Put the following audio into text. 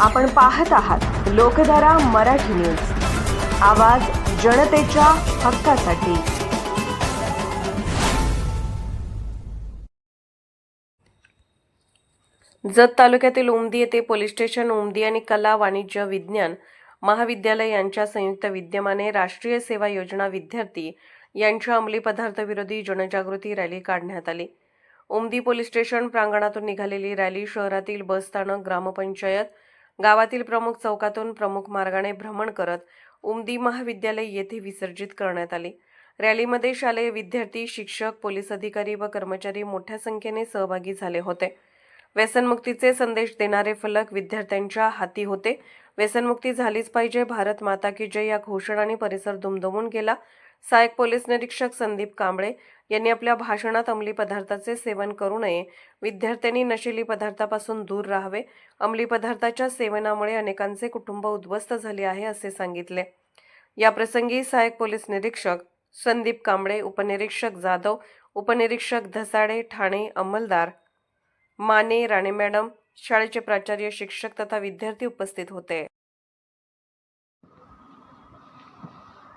आपण पाहत आहात लोकधारा मराठी न्यूज. आवाज जनतेच्या हक्कासाठी. जत तालुक्यातील उमदी येथे पोलीस स्टेशन उमदी आणि कला वाणिज्य विज्ञान महाविद्यालय यांच्या संयुक्त विद्यमाने राष्ट्रीय सेवा योजना विद्यार्थी यांच्या अंमली पदार्थ विरोधी जनजागृती रॅली काढण्यात आली. उमदी पोलीस स्टेशन प्रांगणातून निघालेली रॅली शहरातील बसस्थानक ग्रामपंचायत गावातील प्रमुख चौकातून प्रमुख मार्गाने भ्रमण करत उमदी महाविद्यालय येथे विसर्जित करण्यात आली. रॅलीमध्ये शालेय विद्यार्थी शिक्षक पोलीस अधिकारी व कर्मचारी मोठ्या संख्येने सहभागी झाले होते. व्यसनमुक्तीचे संदेश देणारे फलक विद्यार्थ्यांच्या हाती होते. व्यसनमुक्ती झालीच पाहिजे. भारत माता की जय या घोषणाने परिसर दुमदमून गेला. सहाय्यक पोलीस निरीक्षक संदीप कांबळे यांनी आपल्या भाषणात अंमली पदार्थाचे सेवन करू नये. विद्यार्थ्यांनी नशिली पदार्थापासून दूर राहावे. अंमली पदार्थाच्या सेवनामुळे अनेकांचे कुटुंब उद्ध्वस्त झाले आहे असे सांगितले. या प्रसंगी सहाय्यक पोलीस निरीक्षक संदीप कांबळे उपनिरीक्षक जाधव उपनिरीक्षक धसाडे ठाणे अंमलदार माने राणे मॅडम शाळेचे प्राचार्य शिक्षक तथा विद्यार्थी उपस्थित होते.